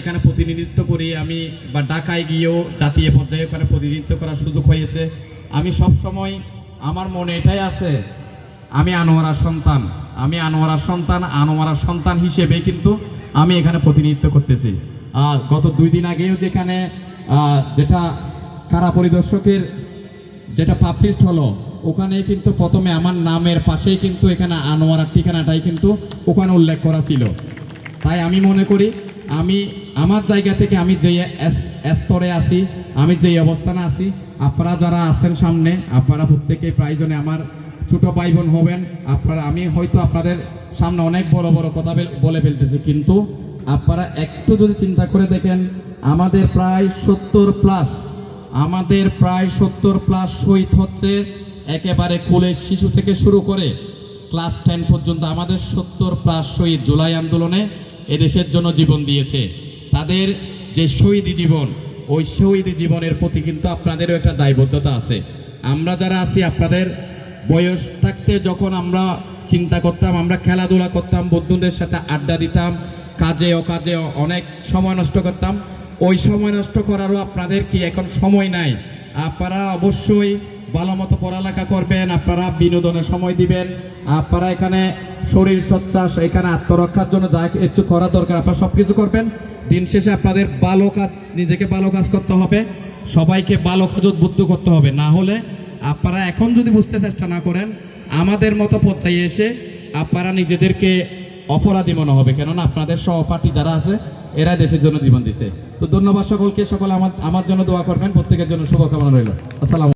এখানে প্রতিনিধিত্ব করি, আমি বা ঢাকায় গিয়েও জাতীয় পর্যায়ে ওখানে প্রতিনিধিত্ব করার সুযোগ হয়েছে। আমি সব সময় আমার মনে এটাই আছে, আমি আনোয়ারার সন্তান, আমি আনোয়ারার সন্তান আনোয়ারার সন্তান হিসেবে কিন্তু আমি এখানে প্রতিনিধিত্ব করতেছি। আর গত দুই দিন আগেও যেখানে যেটা কারা পরিদর্শকের যেটা পাবলিশড হলো, ওখানে কিন্তু প্রথমে আমার নামের পাশেই কিন্তু এখানে আনোয়ারার ঠিকানাটাই কিন্তু ওখানে উল্লেখ করা ছিল। তাই আমি মনে করি আমি আমার জায়গা থেকে আমি যে স্তরে আছি, আমি যেই অবস্থানে আছি, আপনারা যারা আছেন সামনে, আপনারা প্রত্যেকে প্রায়জনে আমার ছোট ভাই বোন হবেন, আপনারা, আমি হয়তো আপনাদের সামনে অনেক বড় বড় কথা বলে ফেলতেছি, কিন্তু আপনারা একটু যদি চিন্তা করে দেখেন, আমাদের প্রায় সত্তর প্লাস আমাদের প্রায় সত্তর প্লাস শহীদ হচ্ছে একেবারে কুলের শিশু থেকে শুরু করে ক্লাস টেন পর্যন্ত আমাদের সত্তর প্লাস শহীদ জুলাই আন্দোলনে এদেশের জন্য জীবন দিয়েছে। তাদের যে শহীদি জীবন, ওই শহীদি জীবনের প্রতি কিন্তু আপনাদেরও একটা দায়বদ্ধতা আছে। আমরা যারা আছি, আপনাদের বয়স থাকতে যখন আমরা চিন্তা করতাম, আমরা খেলাধুলা করতাম, বন্ধুদের সাথে আড্ডা দিতাম, কাজে অকাজে অনেক সময় নষ্ট করতাম, ওই সময় নষ্ট করারও আপনাদের কি এখন সময় নাই? আপনারা অবশ্যই ভালো মতো পড়ালেখা করবেন, আপনারা বিনোদনের সময় দিবেন। আপনারা এখানে শরীর চর্চা এখানে আত্মরক্ষার জন্য যা কিছু করা দরকার, আপনারা সব কিছু করবেন। দিন শেষে আপনাদের ভালো কাজ, নিজেকে ভালো কাজ করতে হবে। সবাইকে ভালো কাজ উদ্বুদ্ধ করতে হবে। না হলে আপনারা এখন যদি বুঝতে চেষ্টা না করেন, আমাদের মতো পর্যায়ে এসে আপনারা নিজেদেরকে অপরাধী মনে হবে। কেননা আপনাদের সহপাঠী যারা আছে এরা দেশের জন্য জীবন দিছে। তো ধন্যবাদ সকলকে, সকলে আমার আমার জন্য দোয়া করবেন। প্রত্যেকের জন্য শুভকামনা রইল। আসসালাম